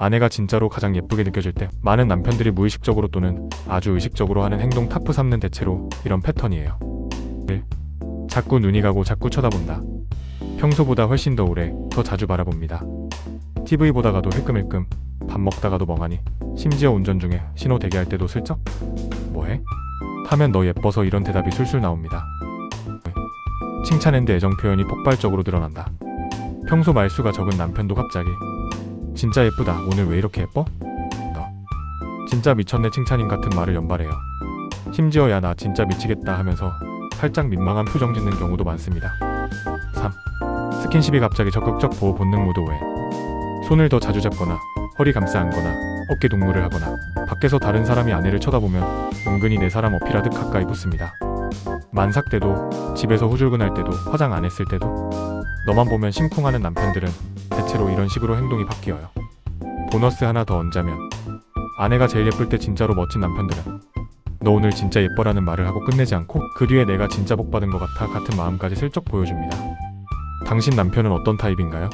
아내가 진짜로 가장 예쁘게 느껴질 때 많은 남편들이 무의식적으로 또는 아주 의식적으로 하는 행동 타프 삼는 대체로 이런 패턴이에요. 1. 자꾸 눈이 가고 자꾸 쳐다본다. 평소보다 훨씬 더 오래, 더 자주 바라봅니다. TV 보다가도 힐끔힐끔, 밥 먹다가도 멍하니, 심지어 운전 중에 신호 대기할 때도 슬쩍? 뭐해? 하면 너 예뻐서 이런 대답이 술술 나옵니다. 칭찬앤드 애정 표현이 폭발적으로 드러난다. 평소 말수가 적은 남편도 갑자기 진짜 예쁘다. 오늘 왜 이렇게 예뻐? 너 진짜 미쳤네 칭찬인 같은 말을 연발해요. 심지어 야 나 진짜 미치겠다 하면서 살짝 민망한 표정 짓는 경우도 많습니다. 3. 스킨십이 갑자기 적극적 보호 본능 모드 오해. 손을 더 자주 잡거나 허리 감싸 안거나 어깨 동무를 하거나 밖에서 다른 사람이 아내를 쳐다보면 은근히 내 사람 어필하듯 가까이 붙습니다. 만삭 때도 집에서 후줄근할 때도 화장 안 했을 때도 너만 보면 심쿵하는 남편들은 대체로 이런 식으로 행동이 바뀌어요. 보너스 하나 더 얹자면 아내가 제일 예쁠 때 진짜로 멋진 남편들은 너 오늘 진짜 예뻐라는 말을 하고 끝내지 않고 그 뒤에 내가 진짜 복 받은 것 같아 같은 마음까지 슬쩍 보여줍니다. 당신 남편은 어떤 타입인가요?